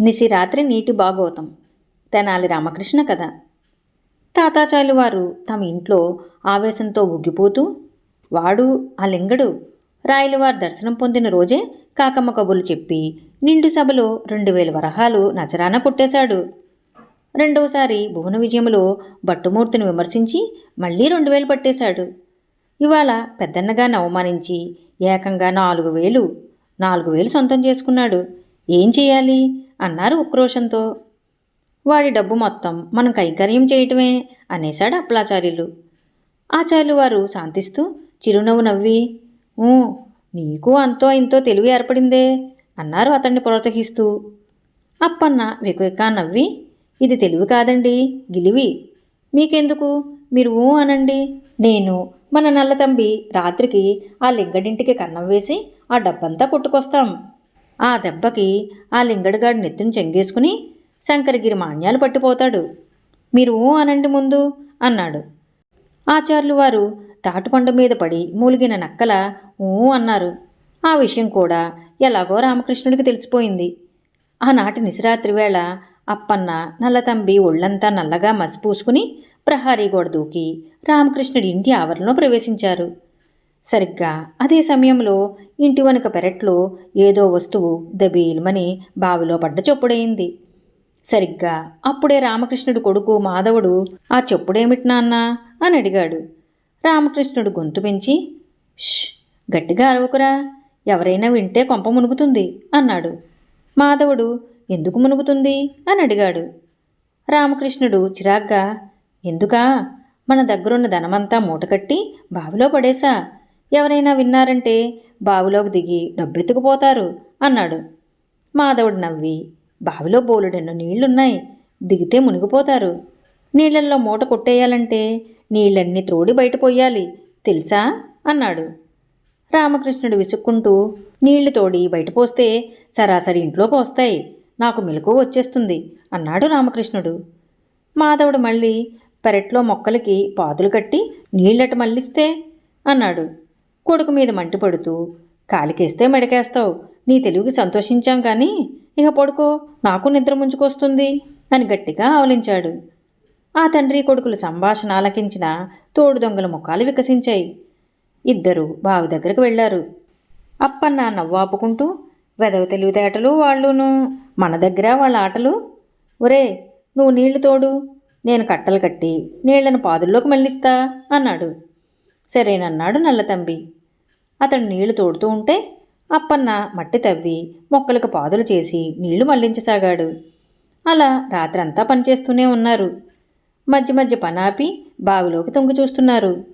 నిశిరాత్రి నీటి భాగవతం. తెనాలి రామకృష్ణ కథ. తాతాచార్యులు వారు తమ ఇంట్లో ఆవేశంతో ఉగ్గిపోతూ వాడు ఆ లింగడు. రాయలవారు దర్శనం పొందిన రోజే కాకమ్మ కబుర్లు చెప్పి నిండు సభలో రెండు వేల వరహాలు నచరాన కొట్టేశాడు. రెండవసారి భువన విజయంలో భట్టుమూర్తిని విమర్శించి మళ్ళీ రెండు వేలు పట్టేశాడు. ఇవాళ పెద్దన్నగాన్ని అవమానించి ఏకంగా నాలుగు వేలు నాలుగు వేలు సొంతం చేసుకున్నాడు. ఏం చేయాలి? అన్నారు ఉక్రోషంతో. వాడి డబ్బు మొత్తం మనం కైంకర్యం చేయటమే అనేశాడు అప్లాచార్యులు ఆచార్యులు వారు శాంతిస్తూ చిరునవ్వు నవ్వి "ఊ, నీకు అంతో ఇంతో తెలివి ఏర్పడిందే అన్నారు అతన్ని ప్రోత్సహిస్తూ. అప్పన్న వెకువెక్కా నవ్వి ఇది తెలివి కాదండి గిలివి. మీకెందుకు? మీరు ఊ అనండి. నేను మన నల్లతంబి రాత్రికి ఆ లింగడింటికి కన్నం వేసి ఆ డబ్బంతా కొట్టుకొస్తాం. ఆ దెబ్బకి ఆ లింగడగాడు నెత్తిని చెంగేసుకుని శంకరగిరి మాన్యాలు పట్టిపోతాడు. మీరు ఊ అనండి ముందు అన్నాడు. ఆచార్యులు వారు తాటుపండు మీద పడి మూలిగిన నక్కల ఊ అన్నారు. ఆ విషయం కూడా ఎలాగో రామకృష్ణుడికి తెలిసిపోయింది. ఆనాటి నిశరాత్రి వేళ అప్పన్న నల్లతంబి ఒళ్ళంతా నల్లగా మసిపూసుకుని ప్రహారీ గోడ దూకి రామకృష్ణుడి ఇంటి ఆవరణలో ప్రవేశించారు. సరిగ్గా అదే సమయంలో ఇంటి వెనుక పెరట్లో ఏదో వస్తువు దబీల్మని బావిలో పడ్డ చెప్పుడైంది సరిగ్గా అప్పుడే రామకృష్ణుడు కొడుకు మాధవుడు ఆ చెప్పుడేమిటి నాన్న? అని అడిగాడు. రామకృష్ణుడు గొంతు పెంచి ష్ గట్టిగా అరవకురా ఎవరైనా వింటే కొంప మునుగుతుంది అన్నాడు. మాధవుడు ఎందుకు మునుగుతుంది? అని అడిగాడు. రామకృష్ణుడు చిరాగ్గా ఎందుకా? మన దగ్గరున్న ధనమంతా మూటకట్టి బావిలో పడేశా ఎవరైనా విన్నారంటే బావిలోకి దిగి డబ్బెత్తుకుపోతారు అన్నాడు. మాధవుడు నవ్వి బావిలో బోలెడెన్నో నీళ్ళున్నాయి దిగితే మునిగిపోతారు. నీళ్ళల్లో మూట కొట్టేయాలంటే నీళ్ళన్నీ త్రోడి బయట పోయాలి తెలుసా? అన్నాడు. రామకృష్ణుడు విసుక్కుంటూ నీళ్ళు తోడి బయట పోస్తే సరాసరి ఇంట్లోకి వస్తాయి నాకు మెలకు వచ్చేస్తుంది అన్నాడు రామకృష్ణుడు. మాధవుడు మళ్ళీ పెరట్లో మొక్కలకి పాదులు కట్టి నీళ్ళట మళ్ళిస్తే అన్నాడు. కొడుకు మీద మంటిపడుతూ కాలికేస్తే మెడకేస్తావు. నీ తెలివికి సంతోషించాం కానీ ఇక పడుకో నాకు నిద్ర ముంచుకొస్తుంది అని గట్టిగా ఆవలించాడు. ఆ తండ్రి కొడుకుల సంభాషణ ఆలకించిన తోడు దొంగల ముఖాలు వికసించాయి. ఇద్దరు బావి దగ్గరకు వెళ్ళారు. అప్పన్న నవ్వాపుకుంటూ వెదవ తెలివితేటలు వాళ్ళును మన దగ్గర వాళ్ళ ఆటలు. ఒరే నువ్వు నీళ్ళు తోడు. నేను కట్టలు కట్టి నీళ్ళను పాదుల్లోకి మళ్ళిస్తా అన్నాడు. సరేనన్నాడు నల్లతంబి అతడు నీళ్ళు తోడుతూ ఉంటే అప్పన్న మట్టి తవ్వి మొక్కలకు పాదులు చేసి నీళ్ళు మళ్ళించసాగాడు. అలా రాత్రంతా పనిచేస్తూనే ఉన్నారు. మధ్య మధ్య పనాపి బావిలోకి తొంగి చూస్తున్నారు.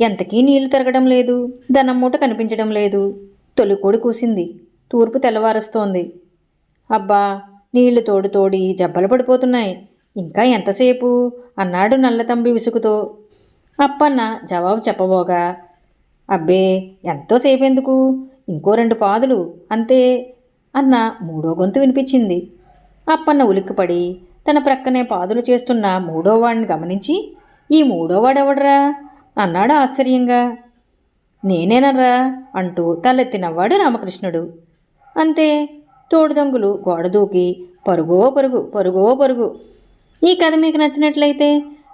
ఎంతకీ నీళ్ళు తిరగడం లేదు ధనం మూట కనిపించడం లేదు. తొలికోడి కూసింది తూర్పు తెల్లవారుస్తోంది. అబ్బా నీళ్ళు తోడు తోడి జబ్బలు పడిపోతున్నాయి. ఇంకా ఎంతసేపు? అన్నాడు నల్లతంబి విసుగుతో. అప్పన్న జవాబు చెప్పబోగా అబ్బే ఎంతో సేపెందుకు? ఇంకో రెండు పాదులు అంతే? అన్న మూడో గొంతు వినిపించింది. అప్పన్న ఉలిక్కిపడి తన ప్రక్కనే పాదులు చేస్తున్న మూడోవాడిని గమనించి ఈ మూడోవాడెవడరా అన్నాడు ఆశ్చర్యంగా. నేనేనరా అంటూ తలెత్తినవాడు రామకృష్ణుడు. అంతే? తోడుదొంగులు గోడ దూకి పరుగో పరుగు పరుగో పరుగు. ఈ కథ మీకు నచ్చినట్లయితే